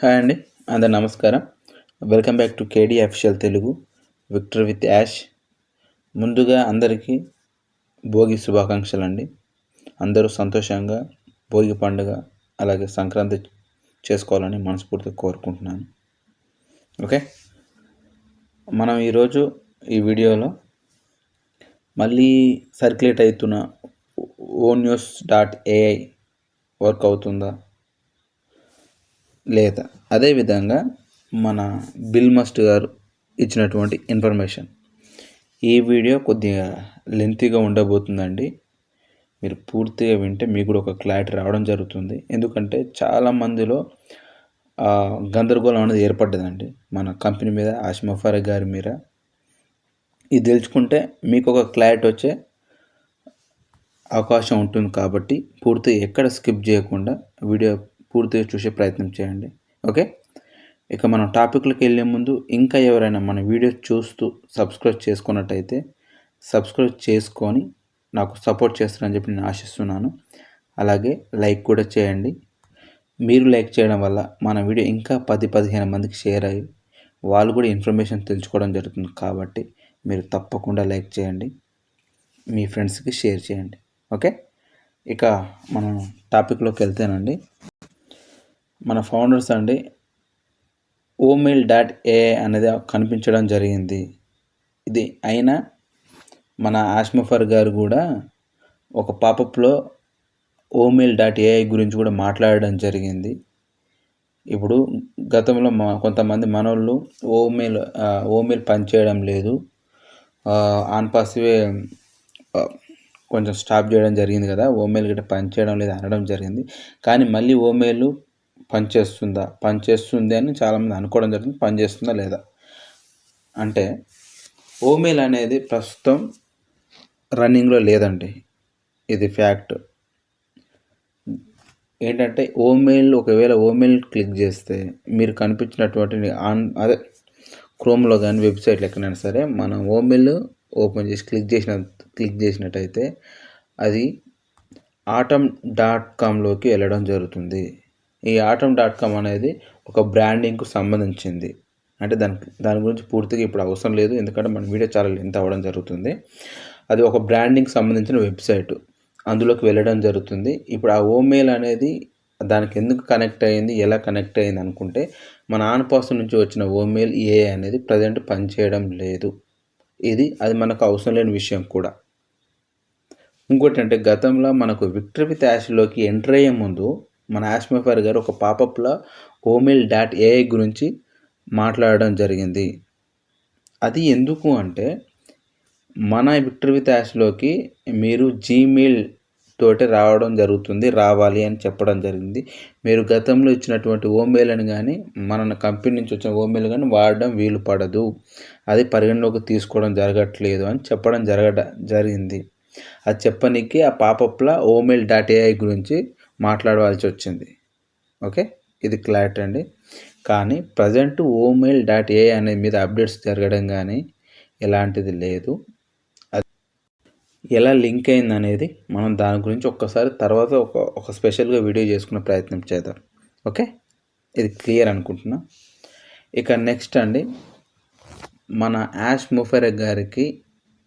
Hi అండి అందరు నమస్కారం. Welcome back to KD official Telugu victor with Yash ముందుగా అందరికీ భోగి శుభాకాంక్షలు అండి అందరూ సంతోషంగా భోగి పండుగ అలాగే సంక్రాంతి చేసుకోవాలని మనస్ఫూర్తిగా కోరుకుంటున్నాను. ఓకే మనం ఈరోజు ఈ వీడియోలో మళ్ళీ సర్క్యులేట్ అవుతున్న ఓ న్యూస్ డాట్ ఏఐ వర్క్ అవుతుందా? లేదా అదేవిధంగా మన బిల్ మస్ట్ గారు ఇచ్చినటువంటి ఇన్ఫర్మేషన్. ఈ వీడియో కొద్దిగా లెంతీగా ఉండబోతుందండి. మీరు పూర్తిగా వింటే మీకు కూడా ఒక క్లారిటీ రావడం జరుగుతుంది. ఎందుకంటే చాలా మందిలో గందరగోళం అనేది ఏర్పడ్డదండి. మన కంపెనీ మీద ఆసిమఫార్ గారి మీద. ఇది తెలుసుకుంటే మీకు ఒక క్లారిటీ వచ్చే అవకాశం ఉంటుంది కాబట్టి పూర్తి ఎక్కడ స్కిప్ చేయకుండా వీడియో పూర్తిగా చూసే ప్రయత్నం చేయండి. ఓకే? ఇక మనం టాపిక్లకు వెళ్ళే ముందు ఇంకా ఎవరైనా మన వీడియో చూస్తూ సబ్స్క్రైబ్ చేసుకున్నట్టయితే సబ్స్క్రైబ్ చేసుకొని నాకు సపోర్ట్ చేస్తారని చెప్పి నేను ఆశిస్తున్నాను. అలాగే లైక్ కూడా చేయండి. మీరు లైక్ చేయడం వల్ల మన వీడియో ఇంకా పది పదిహేను మందికి షేర్ అయ్యి వాళ్ళు కూడా ఇన్ఫర్మేషన్ తెలుసుకోవడం జరుగుతుంది కాబట్టి మీరు తప్పకుండా లైక్ చేయండి. మీ ఫ్రెండ్స్కి షేర్ చేయండి. ఓకే? ఇక మనం టాపిక్లోకి వెళ్తేనండి. మన ఫౌండర్స్ అండి ఓమెయిల్ డాట్ ఏఐ అనేది కనిపించడం జరిగింది. ఇది అయినా మన ఆష్మఫర్ గారు కూడా ఒక పాపప్లో ఓమెయిల్ డాట్ ఏఐ గురించి కూడా మాట్లాడడం జరిగింది. ఇప్పుడు గతంలో మా కొంతమంది మనోళ్ళు ఓమెయిల్ ఓమెయిల్ పనిచేయడం లేదు. ఆన్ పాసివే కొంచెం స్టాప్ చేయడం జరిగింది కదా ఓమెయిల్ గిట్ట పనిచేయడం లేదు అనడం జరిగింది. కానీ మళ్ళీ ఓమెయిల్ పనిచేస్తుందా? పనిచేస్తుంది అని చాలామంది అనుకోవడం జరుగుతుంది పనిచేస్తుందా లేదా? అంటే ఓమెల్ అనేది ప్రస్తుతం రన్నింగ్లో లేదండి. ఇది ఫ్యాక్ట్. ఏంటంటే ఓమెయిల్ ఒకవేళ ఓమెయిల్ క్లిక్ చేస్తే మీరు కనిపించినటువంటి ఆన్ అదే క్రోమ్లో కానీ వెబ్సైట్లో ఎక్కడైనా సరే మనం ఓమెయిల్ ఓపెన్ చేసి క్లిక్ చేసిన క్లిక్ చేసినట్టయితే అది ఆటమ్ డాట్ కామ్లోకి వెళ్ళడం జరుగుతుంది. ఈ ఆటమ్ డాట్ కామ్ అనేది ఒక బ్రాండింగ్కు సంబంధించింది. అంటే దానికి దాని గురించి పూర్తిగా ఇప్పుడు అవసరం లేదు. ఎందుకంటే మన వీడియో చాలా లెంత్ అవ్వడం జరుగుతుంది. అది ఒక బ్రాండింగ్కి సంబంధించిన వెబ్సైట్. అందులోకి వెళ్ళడం జరుగుతుంది. ఇప్పుడు ఆ ఓమెయిల్ అనేది దానికి ఎందుకు కనెక్ట్ అయ్యింది ఎలా కనెక్ట్ అయ్యింది అనుకుంటే మన ఆన్పాస్ నుంచి వచ్చిన ఓమెయిల్ ఏ అనేది ప్రజెంట్ పనిచేయడం లేదు. ఇది అది మనకు అవసరం లేని విషయం కూడా. ఇంకోటి అంటే గతంలో మనకు విక్టర్ విత్ యాష్లోకి ఎంటర్ అయ్యే ముందు మన యాష్మఫర్ గారు ఒక పాపప్లో ఓమిల్ డాట్ ఏఐ గురించి మాట్లాడడం జరిగింది. అది ఎందుకు అంటే మన విక్టర్ విత్ యాష్లోకి మీరు జీమెయిల్ తోటి రావడం జరుగుతుంది రావాలి అని చెప్పడం జరిగింది. మీరు గతంలో ఇచ్చినటువంటి ఓమెయిల్ని కానీ మన కంపెనీ నుంచి వచ్చిన ఓమెయిల్ కానీ వాడడం వీలు పడదు. అది పరిగణలోకి తీసుకోవడం జరగట్లేదు అని చెప్పడం జరగ జరిగింది. అది చెప్పనీకి ఆ పాపప్ల ఓమెయిల్ డాట్ ఏఐ గురించి మాట్లాడవలసి వచ్చింది ఓకే? ఇది క్లారిటీ అండి. కానీ ప్రజెంట్ ఓమెయిల్ డాట్ ఏ అనే మీద అప్డేట్స్ జరగడం కానీ ఎలాంటిది లేదు. అది ఎలా లింక్ అయింది అనేది మనం దాని గురించి ఒక్కసారి తర్వాత ఒక ఒక స్పెషల్గా వీడియో చేసుకునే ప్రయత్నం చేద్దాం. ఓకే? ఇది క్లియర్ అనుకుంటున్నా. ఇక నెక్స్ట్ అండి. మన యాష్ ముఫెరె గారికి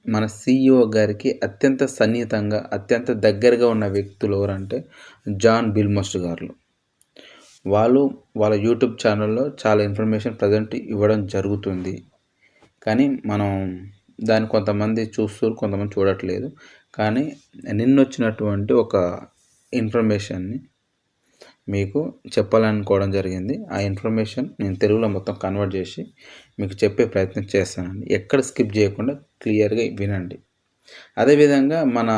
మన సిఇఓ గారికి అత్యంత సన్నిహితంగా అత్యంత దగ్గరగా ఉన్న వ్యక్తులు ఎవరంటే జాన్ బిల్మస్ట్ గారు. వాళ్ళు వాళ్ళ యూట్యూబ్ ఛానల్లో చాలా ఇన్ఫర్మేషన్ ప్రజెంట్ ఇవ్వడం జరుగుతుంది. కానీ మనం దాన్ని కొంతమంది చూస్తారు కొంతమంది చూడట్లేదు. కానీ నిన్న వచ్చినటువంటి ఒక ఇన్ఫర్మేషన్ని మీకు చెప్పాలనుకోవడం జరిగింది. ఆ ఇన్ఫర్మేషన్ నేను తెలుగులో మొత్తం కన్వర్ట్ చేసి మీకు చెప్పే ప్రయత్నం చేస్తానండి. ఎక్కడ స్కిప్ చేయకుండా క్లియర్గా వినండి. అదేవిధంగా మన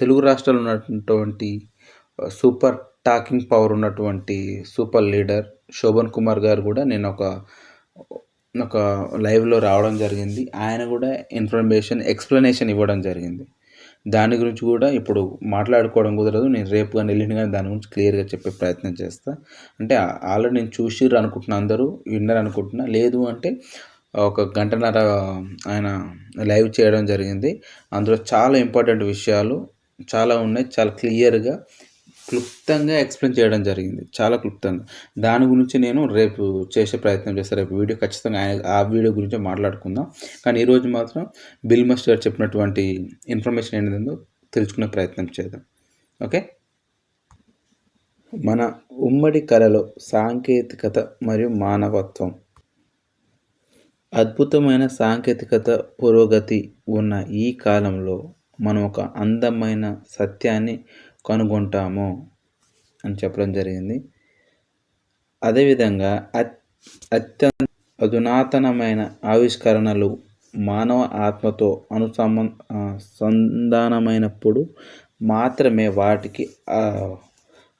తెలుగు రాష్ట్రాలు ఉన్నటువంటి సూపర్ టాకింగ్ పవర్ ఉన్నటువంటి సూపర్ లీడర్ శోభన్ కుమార్ గారు కూడా నేను ఒక ఒక లైవ్లో రావడం జరిగింది. ఆయన కూడా ఇన్ఫర్మేషన్ ఎక్స్ప్లెనేషన్ ఇవ్వడం జరిగింది. దాని గురించి కూడా ఇప్పుడు మాట్లాడుకోవడం కుదరదు. నేను రేపు కానీ వెళ్ళిన కానీ దాని గురించి క్లియర్గా చెప్పే ప్రయత్నం చేస్తా. అంటే ఆల్రెడీ నేను చూసిర్రు అనుకుంటున్నా అందరూ విన్నర్ అనుకుంటున్నా. లేదు అంటే ఒక గంటన్నర ఆయన లైవ్ చేయడం జరిగింది. అందులో చాలా ఇంపార్టెంట్ విషయాలు చాలా ఉన్నాయి. చాలా క్లియర్గా క్లుప్తంగా ఎక్స్ప్లెయిన్ చేయడం జరిగింది. చాలా క్లుప్తంగా. దాని గురించి నేను రేపు చేసే ప్రయత్నం చేస్తాను రేపు వీడియో ఖచ్చితంగా ఆయన- ఆ వీడియో గురించి మాట్లాడుకుందాం. కానీ ఈరోజు మాత్రం బిల్ మస్టర్ చెప్పినటువంటి ఇన్ఫర్మేషన్ ఏంటందో తెలుసుకునే ప్రయత్నం చేద్దాం. ఓకే? మన ఉమ్మడి కళలో సాంకేతికత మరియు మానవత్వం. అద్భుతమైన సాంకేతికత పురోగతి ఉన్న ఈ కాలంలో మనం ఒక అందమైన సత్యాన్ని కనుగొంటాము అని చెప్పడం జరిగింది. అదేవిధంగా అత్ అత్యంత అధునాతనమైన ఆవిష్కరణలు మానవ ఆత్మతో అనుసంబ సంధానమైనప్పుడు మాత్రమే వాటికి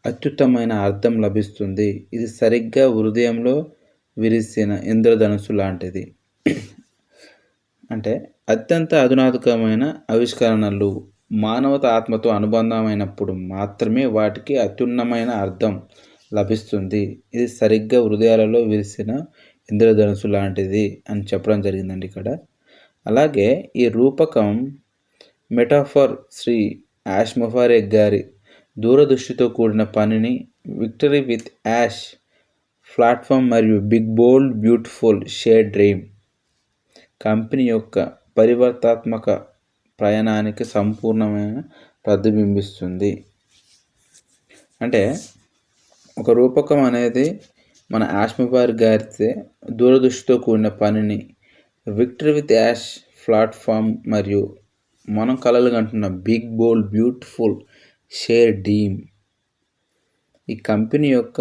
అత్యుత్తమైన అర్థం లభిస్తుంది. ఇది సరిగ్గా హృదయంలో విరిసిన ఇంద్రధనుస్సు లాంటిది. అంటే అత్యంత అధునాతకమైన ఆవిష్కరణలు మానవత ఆత్మతో అనుబంధమైనప్పుడు మాత్రమే వాటికి అత్యున్నమైన అర్థం లభిస్తుంది. ఇది సరిగ్గా హృదయాలలో విరిసిన ఇంద్రధనుసు లాంటిది అని చెప్పడం జరిగిందండి ఇక్కడ. అలాగే ఈ రూపకం మెటాఫర్ శ్రీ యాష్ ముఫారెక్ గారి దూరదృష్టితో కూడిన పనిని విక్టరీ విత్ యాష్ ప్లాట్ఫామ్ మరియు big bold beautiful share dream company యొక్క పరివర్తాత్మక ప్రయాణానికి సంపూర్ణమైన ప్రతిబింబిస్తుంది. అంటే ఒక రూపకం అనేది మన యాష్మిబార్ గారితే దూరదృష్టితో కూడిన పనిని విక్టరీ విత్ యాష్ ప్లాట్ఫామ్ మరియు మనం కలలు కంటున్న big bold beautiful share dream ఈ కంపెనీ యొక్క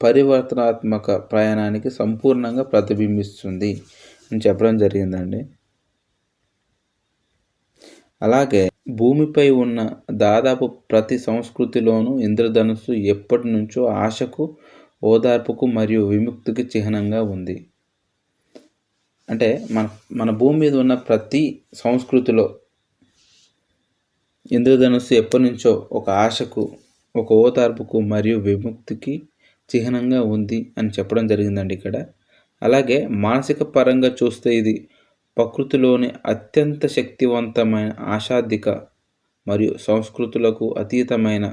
పరివర్తనాత్మక ప్రయాణానికి సంపూర్ణంగా ప్రతిబింబిస్తుంది అని చెప్పడం జరిగిందండి. అలాగే భూమిపై ఉన్న దాదాపు ప్రతి సంస్కృతిలోనూ ఇంద్రధనుస్సు ఎప్పటి నుంచో ఆశకు ఓదార్పుకు మరియు విముక్తికి చిహ్నంగా ఉంది. అంటే మన మన భూమి మీద ఉన్న ప్రతి సంస్కృతిలో ఇంద్రధనుస్సు ఎప్పటి నుంచో ఒక ఆశకు ఒక ఓదార్పుకు మరియు విముక్తికి చిహ్నంగా ఉంది అని చెప్పడం జరిగిందండి ఇక్కడ. అలాగే మానసిక పరంగా చూస్తే ఇది ప్రకృతిలోని అత్యంత శక్తివంతమైన ఆశాధిక మరియు సంస్కృతులకు అతీతమైన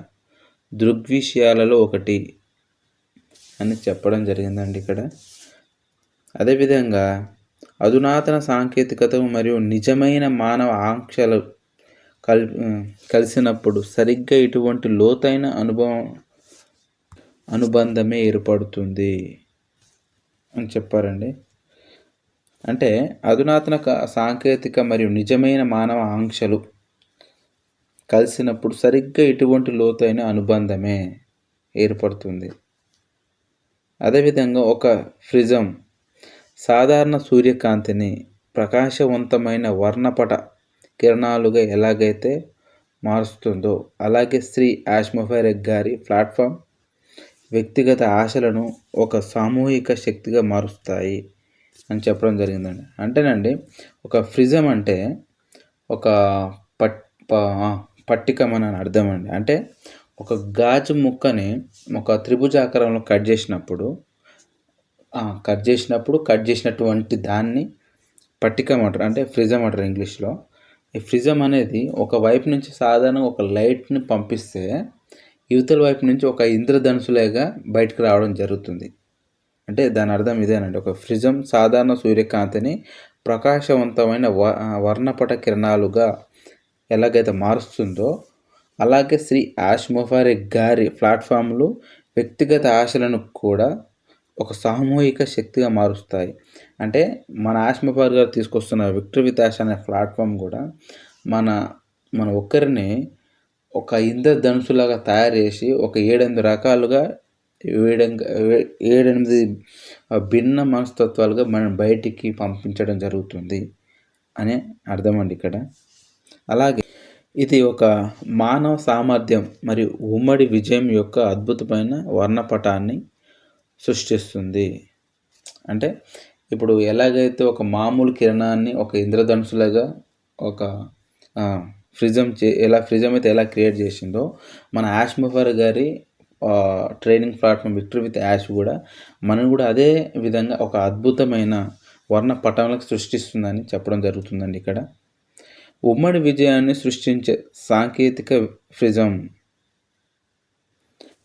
దృగ్విషయాలలో ఒకటి అని చెప్పడం జరిగిందండి ఇక్కడ. అదేవిధంగా అధునాతన సాంకేతికత మరియు నిజమైన మానవ ఆంక్షలు కల్ కలిసినప్పుడు సరిగ్గా ఇటువంటి లోతైన అనుభవం అనుబంధమే ఏర్పడుతుంది అని చెప్పారండి. అంటే అధునాతన సాంకేతిక మరియు నిజమైన మానవ ఆంక్షలు కలిసినప్పుడు సరిగ్గా ఇటువంటి లోతైన అనుబంధమే ఏర్పడుతుంది. అదేవిధంగా ఒక ఫ్రిజం సాధారణ సూర్యకాంతిని ప్రకాశవంతమైన వర్ణపట కిరణాలుగా ఎలాగైతే మారుస్తుందో అలాగే శ్రీ ఆష్మఫైరెక్ గారి ప్లాట్ఫామ్ వ్యక్తిగత ఆశలను ఒక సామూహిక శక్తిగా మారుస్తాయి. అని చెప్పడం జరిగిందండి. అంటేనండి ఒక ఫ్రిజం అంటే ఒక పట్ ప- పట్టికం అని అర్థం అండి. అంటే ఒక గాజు ముక్కని ఒక త్రిభుజాకారంలో కట్ చేసినప్పుడు కట్ చేసినప్పుడు కట్ చేసినటువంటి దాన్ని పట్టికం అంటారు. అంటే ఫ్రిజం అంటారు ఇంగ్లీష్లో. ఈ ఫ్రిజం అనేది ఒక వైపు నుంచి సాధారణంగా ఒక లైట్ని పంపిస్తే యువతల వైపు నుంచి ఒక ఇంద్రధనుసులేగా బయటకు రావడం జరుగుతుంది. అంటే దాని అర్థం ఇదేనండి. ఒక ఫ్రిజం సాధారణ సూర్యకాంతిని ప్రకాశవంతమైన వ వర్ణపట కిరణాలుగా ఎలాగైతే మారుస్తుందో అలాగే శ్రీ ఆష్ గారి ప్లాట్ఫామ్లు వ్యక్తిగత ఆశలను కూడా ఒక సామూహిక శక్తిగా మారుస్తాయి. అంటే మన ఆష్మపార్ గారు తీసుకొస్తున్న విక్టరీ విత్ ఆష్ అనే ప్లాట్ఫామ్ కూడా మన మన ఒక్కరిని ఒక ఇంద్రధనుసులాగా తయారు చేసి ఒక ఏడెనిమిది రకాలుగా ఏడంగా ఏడెనిమిది భిన్న మనస్తత్వాలుగా మనం బయటికి పంపించడం జరుగుతుంది అనే అర్థం అండి ఇక్కడ. అలాగే ఇది ఒక మానవ సామర్థ్యం మరియు ఉమ్మడి విజయం యొక్క అద్భుతమైన వర్ణపటాన్ని సృష్టిస్తుంది. అంటే ఇప్పుడు ఎలాగైతే ఒక మామూలు కిరణాన్ని ఒక ఇంద్రధనుసులాగా ఒక ఫ్రిజం చే ఎలా ఫ్రిజం అయితే ఎలా క్రియేట్ చేసిందో మన ఆష్మఫర్ గారి training platform victory with Ash కూడా మనం కూడా అదే విధంగా ఒక అద్భుతమైన వర్ణ పటంలకు సృష్టిస్తుందని చెప్పడం జరుగుతుందండి ఇక్కడ. ఉమ్మడి విజయాన్ని సృష్టించే సాంకేతిక ఫ్రిజం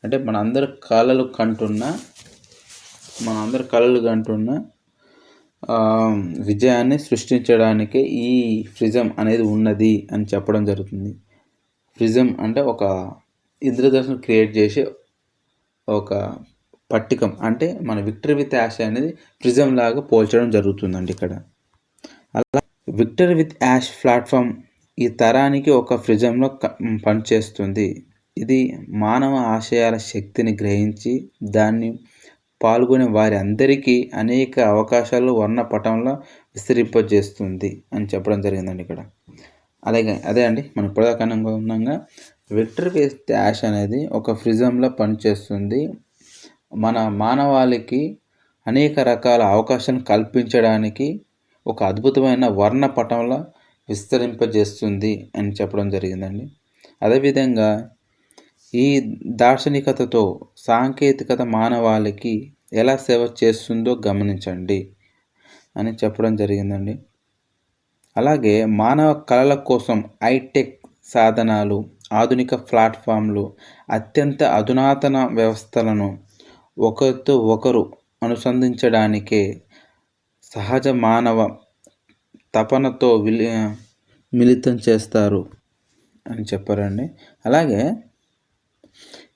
అంటే మన అందరి కళలు కంటున్న మన అందరి కళలు కంటున్న విజయాన్ని సృష్టించడానికే ఈ ఫ్రిజం అనేది ఉన్నది అని చెప్పడం జరుగుతుంది. ఫ్రిజం అంటే ఒక ఇంద్రదర్శనం క్రియేట్ చేసే ఒక పట్టికం. అంటే మన విక్టరీ విత్ యాష్ అనేది ప్రిజం లాగా పోల్చడం జరుగుతుందండి ఇక్కడ. అలా విక్టరీ విత్ యాష్ ప్లాట్ఫామ్ ఈ తరానికి ఒక ఫ్రిజంలో పనిచేస్తుంది. ఇది మానవ ఆశయాల శక్తిని గ్రహించి దాన్ని పాల్గొనే వారి అందరికీ అనేక అవకాశాలు వర్ణపటంలో విస్తరింపజేస్తుంది అని చెప్పడం జరిగిందండి ఇక్కడ. అలాగే అదే అండి మనం ఇప్పటిదాకా ఉన్నాగా విక్టర్ వేస్ట్ యాష్ అనేది ఒక ఫ్రిజంలో పనిచేస్తుంది. మన మానవాళికి అనేక రకాల అవకాశాలను కల్పించడానికి ఒక అద్భుతమైన వర్ణపటంలో విస్తరింపజేస్తుంది అని చెప్పడం జరిగిందండి. అదేవిధంగా ఈ దార్శనికతతో సాంకేతికత మానవాళికి ఎలా సేవ చేస్తుందో గమనించండి అని చెప్పడం జరిగిందండి. అలాగే మానవ కళల కోసం హైటెక్ సాధనాలు ఆధునిక ప్లాట్ఫామ్లు అత్యంత అధునాతన వ్యవస్థలను ఒకరితో ఒకరు అనుసంధించడానికే సహజ మానవ తపనతో విలి మిళితం చేస్తారు అని చెప్పారండి. అలాగే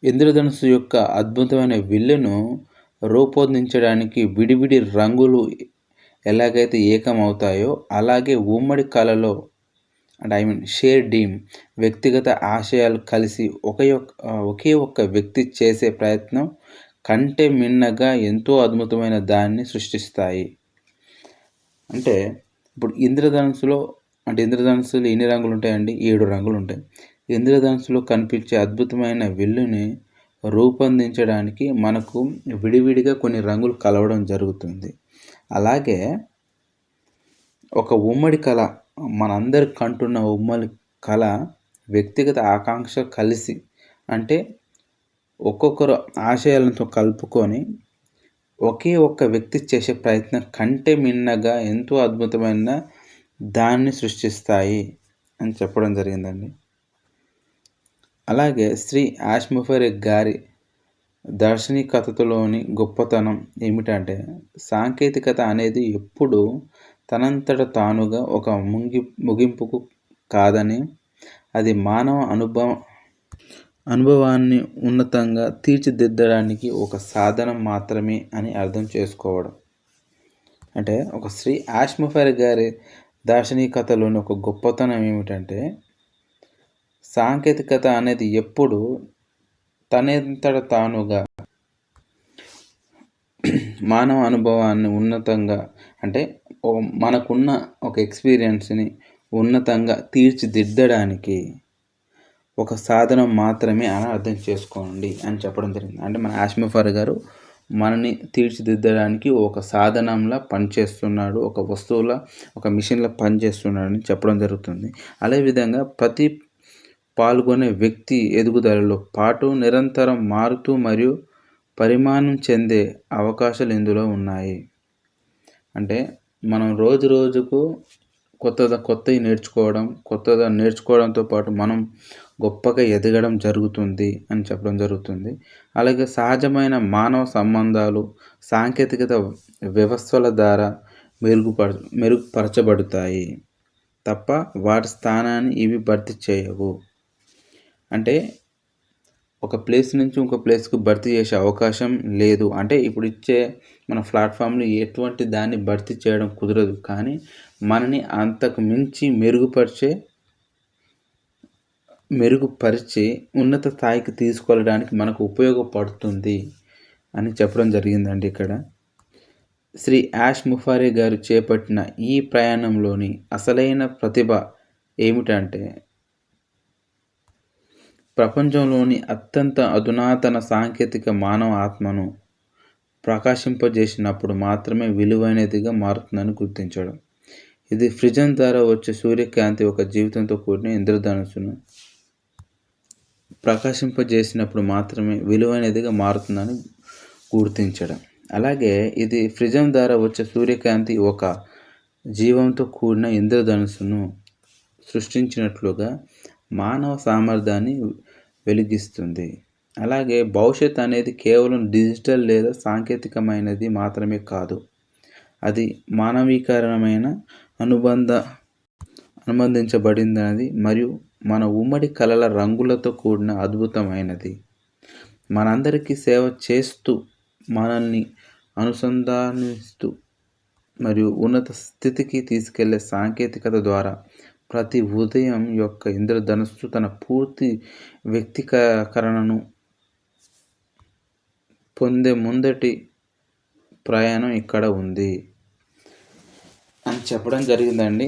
ఇంద్రధనుసు యొక్క అద్భుతమైన విల్లును రూపొందించడానికి విడివిడి రంగులు ఎలాగైతే ఏకమవుతాయో అలాగే ఉమ్మడి కళలో and I mean share dream వ్యక్తిగత ఆశయాలు కలిసి ఒక ఒకే ఒక్క వ్యక్తి చేసే ప్రయత్నం కంటే మిన్నగా ఎంతో అద్భుతమైన దాన్ని సృష్టిస్తాయి. అంటే ఇప్పుడు ఇంద్రధనుసులో అంటే ఇంద్రధనుసులు ఎన్ని రంగులు ఉంటాయండి? ఏడు రంగులు ఉంటాయి. ఇంద్రధనుసులో కనిపించే అద్భుతమైన విల్లుని రూపొందించడానికి మనకు విడివిడిగా కొన్ని రంగులు కలవడం జరుగుతుంది. అలాగే ఒక ఉమ్మడి కళ మనందరి కంటున్న ఉమ్మడి కళ వ్యక్తిగత ఆకాంక్ష కలిసి అంటే ఒక్కొక్కరు ఆశయాలతో కలుపుకొని ఒకే ఒక్క వ్యక్తి చేసే ప్రయత్నం కంటే మిన్నగా ఎంతో అద్భుతమైన దాన్ని సృష్టిస్తాయి అని చెప్పడం జరిగిందండి. అలాగే శ్రీ ఆష్ముఫరి గారి దార్శనికతలోని గొప్పతనం ఏమిటంటే సాంకేతికత అనేది ఎప్పుడు తనంతట తానుగా ఒక ముంగి ముగింపుకు కాదని అది మానవ అనుభవం అనుభవాన్ని ఉన్నతంగా తీర్చిదిద్దడానికి ఒక సాధనం మాత్రమే అని అర్థం చేసుకోవడం. అంటే ఒక శ్రీ ఆష్మఫర్ గారి దార్శనికతలోని ఒక గొప్పతనం ఏమిటంటే సాంకేతికత అనేది ఎప్పుడు తనంతట తానుగా మానవ అనుభవాన్ని ఉన్నతంగా అంటే మనకున్న ఒక ఎక్స్పీరియన్స్ని ఉన్నతంగా తీర్చిదిద్దడానికి ఒక సాధనం మాత్రమే అని అర్థం చేసుకోండి అని చెప్పడం జరిగింది. అంటే మన ఆష్మిఫర్ గారు మనని తీర్చిదిద్దడానికి ఒక సాధనంలా పనిచేస్తున్నాడు ఒక వస్తువుల ఒక మిషన్లో పనిచేస్తున్నాడు అని చెప్పడం జరుగుతుంది. అదేవిధంగా ప్రతి పాల్గొనే వ్యక్తి ఎదుగుదలలో పాటు నిరంతరం మారుతూ మరియు పరిమాణం చెందే అవకాశాలు ఇందులో ఉన్నాయి. అంటే మనం రోజు రోజుకు కొత్త కొత్తవి నేర్చుకోవడం కొత్తగా నేర్చుకోవడంతో పాటు మనం గొప్పగా ఎదగడం జరుగుతుంది అని చెప్పడం జరుగుతుంది. అలాగే సహజమైన మానవ సంబంధాలు సాంకేతికత వ్యవస్థల ద్వారా మెరుగుపర మెరుగుపరచబడతాయి. తప్ప వాటి స్థానాన్ని ఇవి భర్తీ చేయవు. అంటే ఒక ప్లేస్ నుంచి ఇంకో ప్లేస్కు భర్తీ చేసే అవకాశం లేదు. అంటే ఇప్పుడు ఇచ్చే మన ప్లాట్ఫామ్లో ఎటువంటి దాన్ని భర్తీ చేయడం కుదరదు. కానీ మనని అంతకు మించి మెరుగుపరిచే మెరుగుపరిచి ఉన్నత స్థాయికి తీసుకెళ్ళడానికి మనకు ఉపయోగపడుతుంది అని చెప్పడం జరిగిందండి ఇక్కడ. శ్రీ యాష్ ముఫారే గారు చేపట్టిన ఈ ప్రయాణంలోని అసలైన ప్రతిభ ఏమిటంటే ప్రపంచంలోని అత్యంత అధునాతన సాంకేతిక మానవ ఆత్మను ప్రకాశింపజేసినప్పుడు మాత్రమే విలువైనదిగా మారుతుందని గుర్తించడం. ఇది ఫ్రిజన్ ద్వారా వచ్చే సూర్యకాంతి ఒక జీవితంతో కూడిన ఇంద్రధనుసును ప్రకాశింపజేసినప్పుడు మాత్రమే విలువైనదిగా మారుతుందని గుర్తించడం. అలాగే ఇది ఫ్రిజం ద్వారా వచ్చే సూర్యకాంతి ఒక జీవంతో కూడిన ఇంద్రధనుసును సృష్టించినట్లుగా మానవ సామర్థ్యాన్ని వెలిగిస్తుంది. అలాగే భవిష్యత్ అనేది కేవలం డిజిటల్ లేదా సాంకేతికమైనది మాత్రమే కాదు. అది మానవీకరమైన అనుబంధ అనుబంధించబడిందన్నది మరియు మన ఉమ్మడి కళల రంగులతో కూడిన అద్భుతమైనది. మనందరికీ సేవ చేస్తూ మనల్ని అనుసంధానిస్తూ మరియు ఉన్నత స్థితికి తీసుకెళ్ళే సాంకేతికత ద్వారా ప్రతి ఉదయం యొక్క ఇంద్రధనస్సు తన పూర్తి వ్యక్తికరణను పొందే ముందటి ప్రయాణం ఇక్కడ ఉంది అని చెప్పడం జరిగిందండి.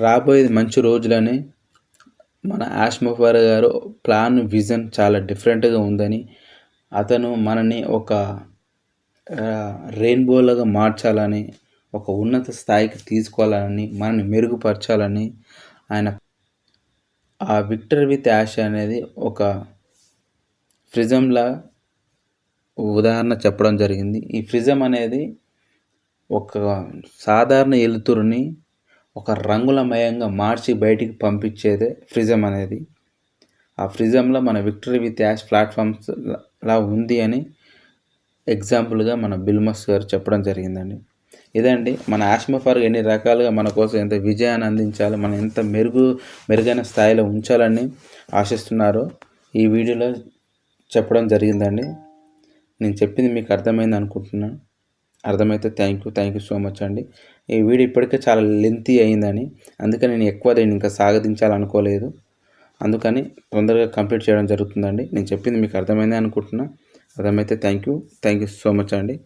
రాబోయేది మంచి రోజులని మన యాష్మఫర్ గారు ప్లాన్ విజన్ చాలా డిఫరెంట్గా ఉందని అతను మనని ఒక రెయిన్బోలాగా మార్చాలని ఒక ఉన్నత స్థాయికి తీసుకోవాలని మనని మెరుగుపరచాలని ఆయన ఆ విక్టర్ విత్ యాష్ అనేది ఒక ఫ్రిజంలా ఉదాహరణ చెప్పడం జరిగింది. ఈ ఫ్రిజం అనేది ఒక సాధారణ ఎలుతురుని ఒక రంగులమయంగా మార్చి బయటికి పంపించేదే ఫ్రిజం అనేది. ఆ ఫ్రిజంలో మన విక్టరీ విత్ యాష్ ప్లాట్ఫామ్స్ లా ఉంది అని ఎగ్జాంపుల్గా మన బిల్మస్ గారు చెప్పడం జరిగిందండి. ఇదండి మన ఆష్మఫర్ ఎన్ని రకాలుగా మన కోసం ఎంత విజయాన్ని అందించాలి మనం ఎంత మెరుగు మెరుగైన స్థాయిలో ఉంచాలని ఆశిస్తున్నారో ఈ వీడియోలో చెప్పడం జరిగిందండి. నేను చెప్పింది మీకు అర్థమైంది అనుకుంటున్నాను అర్థమైతే thank you thank you so much అండి. ఈ వీడియో ఇప్పటికే చాలా లెంతీ అయిందని. అందుకని నేను ఎక్కువ దీన్ని ఇంకా సాగదించాలనుకోలేదు అందుకని తొందరగా కంప్లీట్ చేయడం జరుగుతుందండి. నేను చెప్పింది మీకు అర్థమైంది అనుకుంటున్నా. అర్థమైతే thank you thank you so much అండి.